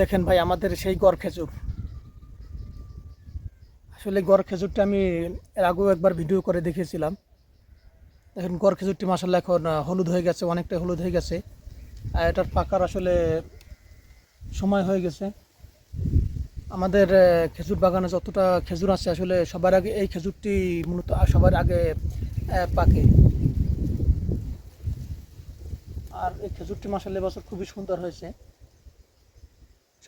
দেখেন ভাই, আমাদের সেই গড় খেজুর। আসলে গড় খেজুরটা আমি এর আগেও একবার ভিডিও করে দেখিয়েছিলাম। দেখেন, গড় খেজুরটি মাসাল্লাহ এখন হলুদ হয়ে গেছে, অনেকটা হলুদ হয়ে গেছে। আর এটার পাকার আসলে সময় হয়ে গেছে। আমাদের খেজুর বাগানে যতটা খেজুর আছে, আসলে সবার আগে এই খেজুরটি মূলত সবার আগে পাকে। আর এই খেজুরটি মাসাল্লাহ বছর খুবই সুন্দর হয়েছে।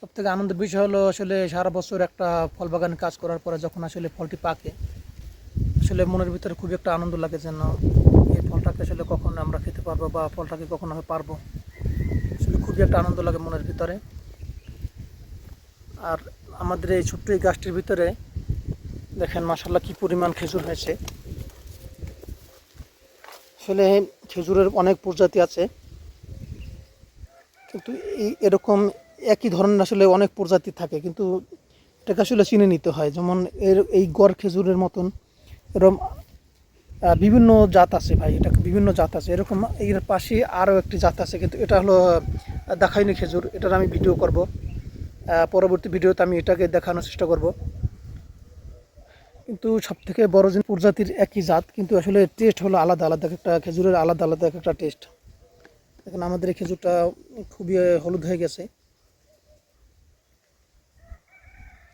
সব থেকে আনন্দের বিষয় হলো আসলে সারা বছর একটা ফল বাগানে কাজ করার পরে যখন আসলে ফলটি পাকে, আসলে মনের ভিতরে খুবই একটা আনন্দ লাগে যেন এই ফলটাকে আসলে কখন আমরা খেতে পারব বা ফলটাকে কখন আমরা পারব। আসলে খুবই একটা আনন্দ লাগে মনের ভিতরে। আর আমাদের এই ছোট্ট এই গাছটির ভিতরে দেখেন মাসাল্লাহ কি পরিমাণ খেজুর হয়েছে। আসলে খেজুরের অনেক প্রজাতি আছে। কিন্তু এই এরকম একই ধরনের আসলে অনেক প্রজাতি থাকে কিন্তু এটাকে আসলে চিনে নিতে হয়। যেমন এর এই গড় খেজুরের মতন এরকম বিভিন্ন জাত আছে ভাই এটা বিভিন্ন জাত আছে। এরকম এর পাশে আরও একটি জাত আছে কিন্তু এটা হলো আহ, দেখাইনি খেজুর। এটার আমি ভিডিও করব। পরবর্তী ভিডিওতে আমি এটাকে দেখানোর চেষ্টা করব। কিন্তু সব থেকে বড় জিনিস প্রজাতির একই জাত কিন্তু আসলে টেস্ট হলো আলাদা আলাদা একটা খেজুরের আলাদা আলাদা একটা টেস্ট এখন আমাদের এই খেজুরটা খুবই হলুদ হয়ে গেছে কিন্তু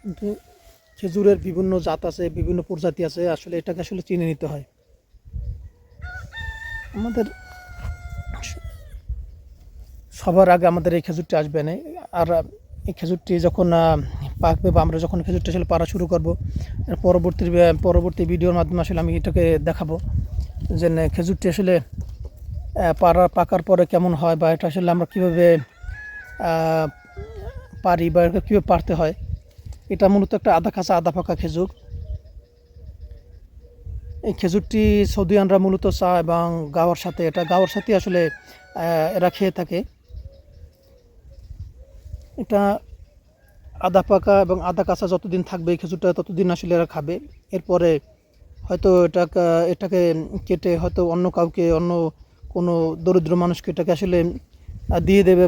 খেজুরের বিভিন্ন জাত আছে, বিভিন্ন প্রজাতি আছে, আসলে এটাকে আসলে চিনে নিতে হয়। আমাদের সবার আগে আমাদের এই খেজুরটি আসবে না। আর এই খেজুরটি যখন পাকবে বা আমরা যখন খেজুরটি আসলে পাড়া শুরু করব পরবর্তী পরবর্তী ভিডিওর মাধ্যমে আসলে আমি এটাকে দেখাবো যে খেজুরটি আসলে পাড়া পাকার পরে কেমন হয় বা এটা আসলে আমরা কীভাবে পারি বা কীভাবে পারতে হয়। এটা মূলত একটা আধা কাঁচা, আধা পাকা খেজুর। এই খেজুরটি সৌদিয়ানরা মূলত চা এবং গাওয়ার সাথে, এটা গাওয়ার সাথে আসলে এরা খেয়ে থাকে। এটা আধা পাকা এবং আধা কাঁচা যতদিন থাকবে এই খেজুরটা, ততদিন আসলে এরা খাবে। এরপরে হয়তো এটা এটাকে কেটে হয়তো অন্য কাউকে, অন্য কোনো দরিদ্র মানুষকে এটাকে আসলে দিয়ে দেবে।